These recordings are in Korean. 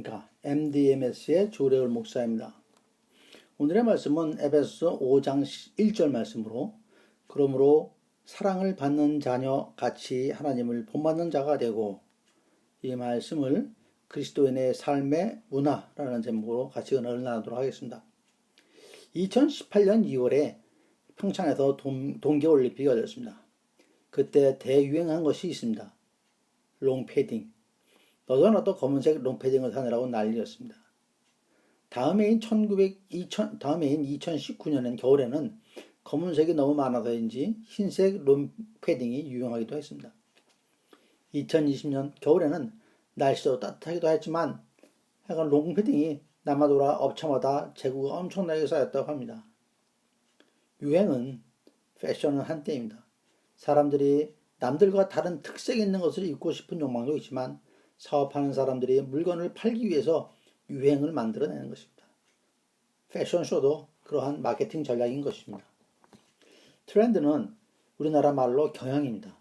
안녕하십니까. MDMS의 조래울 목사입니다. 오늘의 말씀은 에베소 5장 1절 말씀으로 그러므로 사랑을 받는 자녀 같이 하나님을 본받는 자가 되고 이 말씀을 그리스도인의 삶의 문화라는 제목으로 같이 은혜를 나누도록 하겠습니다. 2018년 2월에 평창에서 동, 동계올림픽이 열렸습니다. 그때 대유행한 것이 있습니다. 롱패딩. 너도 나도 검은색 롱패딩을 사느라고 난리였습니다. 다음 해인 1900, 2000, 다음 해인 2019년엔 겨울에는 검은색이 너무 많아서인지 흰색 롱패딩이 유행하기도 했습니다. 2020년 겨울에는 날씨도 따뜻하기도 했지만 약간 롱패딩이 남아돌아 업체마다 재고가 엄청나게 쌓였다고 합니다. 유행은 패션은 한때입니다. 사람들이 남들과 다른 특색 있는 것을 입고 싶은 욕망도 있지만 사업하는 사람들이 물건을 팔기 위해서 유행을 만들어내는 것입니다. 패션쇼도 그러한 마케팅 전략인 것입니다. 트렌드는 우리나라 말로 경향입니다.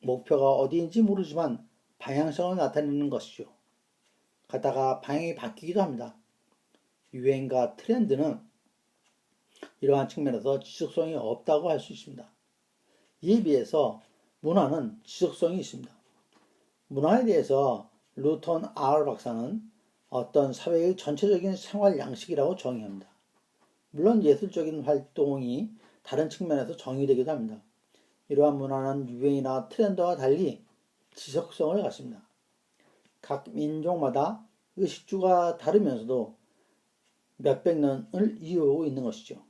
목표가 어디인지 모르지만 방향성을 나타내는 것이죠. 가다가 방향이 바뀌기도 합니다. 유행과 트렌드는 이러한 측면에서 지속성이 없다고 할 수 있습니다. 이에 비해서 문화는 지속성이 있습니다. 문화에 대해서 루턴 R 박사는 어떤 사회의 전체적인 생활 양식이라고 정의합니다. 물론 예술적인 활동이 다른 측면에서 정의되기도 합니다. 이러한 문화는 유행이나 트렌드와 달리 지속성을 갖습니다. 각 민족마다 의식주가 다르면서도 몇백 년을 이어오고 있는 것이죠.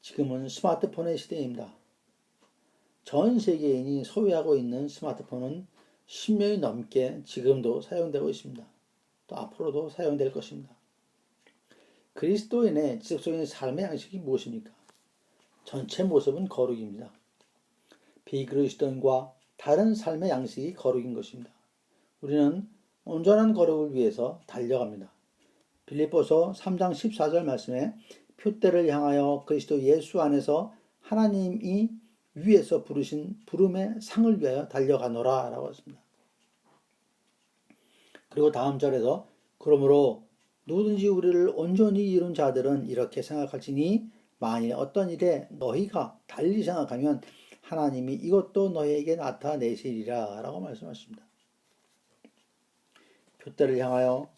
지금은 스마트폰의 시대입니다. 전 세계인이 소유하고 있는 스마트폰은 10년이 넘게 지금도 사용되고 있습니다. 또 앞으로도 사용될 것입니다. 그리스도인의 지속적인 삶의 양식이 무엇입니까? 전체 모습은 거룩입니다. 비그리스도인과 다른 삶의 양식이 거룩인 것입니다. 우리는 온전한 거룩을 위해서 달려갑니다. 빌립보서 3장 14절 말씀에 표대를 향하여 그리스도 예수 안에서 하나님이 위에서 부르신 부름의 상을 위하여 달려가노라 라고 했습니다. 그리고 다음 절에서 그러므로 누구든지 우리를 온전히 이룬 자들은 이렇게 생각할지니 만일 어떤 일에 너희가 달리 생각하면 하나님이 이것도 너희에게 나타내시리라 라고 말씀하십니다. 표대를 향하여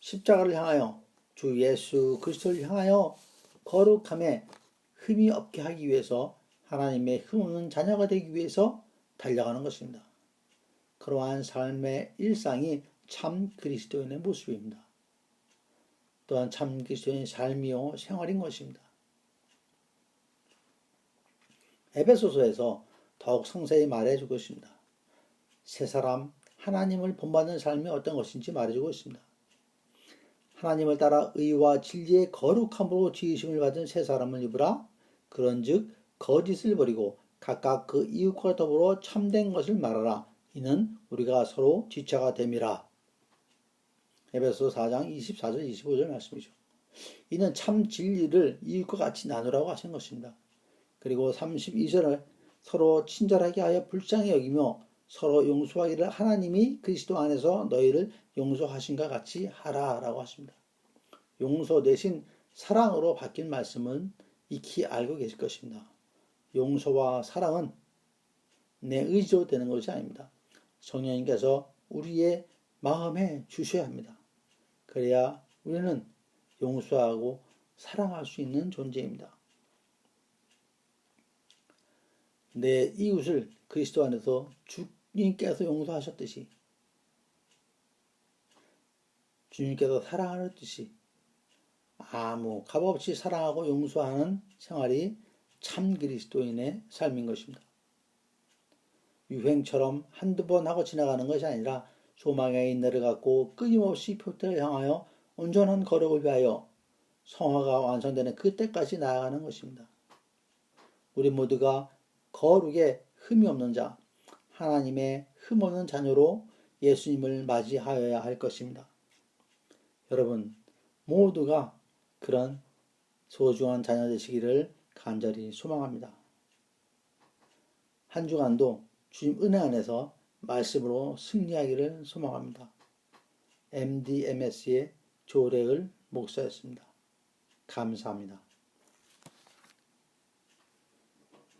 십자가를 향하여 주 예수 그리스도를 향하여 거룩함에 흠이 없게 하기 위해서 하나님의 흠없는 자녀가 되기 위해서 달려가는 것입니다. 그러한 삶의 일상이 참 그리스도인의 모습입니다. 또한 참 그리스도인의 삶이요 생활인 것입니다. 에베소서에서 더욱 상세히 말해주고 있습니다. 세 사람 하나님을 본받는 삶이 어떤 것인지 말해주고 있습니다. 하나님을 따라 의와 진리의 거룩함으로 지으심을 받은 세 사람을 입으라. 그런즉 거짓을 버리고 각각 그 이웃과 더불어 참된 것을 말하라. 이는 우리가 서로 지체가 됨이라. 에베소 4장 24절 25절 말씀이죠. 이는 참 진리를 이웃과 같이 나누라고 하신 것입니다. 그리고 32절을 서로 친절하게 하여 불쌍히 여기며 서로 용서하기를 하나님이 그리스도 안에서 너희를 용서하신과 같이 하라라고 하십니다. 용서 대신 사랑으로 바뀐 말씀은 익히 알고 계실 것입니다. 용서와 사랑은 내 의지로 되는 것이 아닙니다. 성령님께서 우리의 마음에 주셔야 합니다. 그래야 우리는 용서하고 사랑할 수 있는 존재입니다. 내 이웃을 그리스도 안에서 주님께서 용서하셨듯이 주님께서 사랑하듯이 아무 값없이 사랑하고 용서하는 생활이 참 그리스도인의 삶인 것입니다. 유행처럼 한두 번 하고 지나가는 것이 아니라 소망의 인내를 갖고 끊임없이 표대를 향하여 온전한 거룩을 위하여 성화가 완성되는 그때까지 나아가는 것입니다. 우리 모두가 거룩에 흠이 없는 자, 하나님의 흠 없는 자녀로 예수님을 맞이하여야 할 것입니다. 여러분, 모두가 그런 소중한 자녀 되시기를 간절히 소망합니다. 한 주간도 주님 은혜 안에서 말씀으로 승리하기를 소망합니다. MDMS의 조례을 목사였습니다. 감사합니다.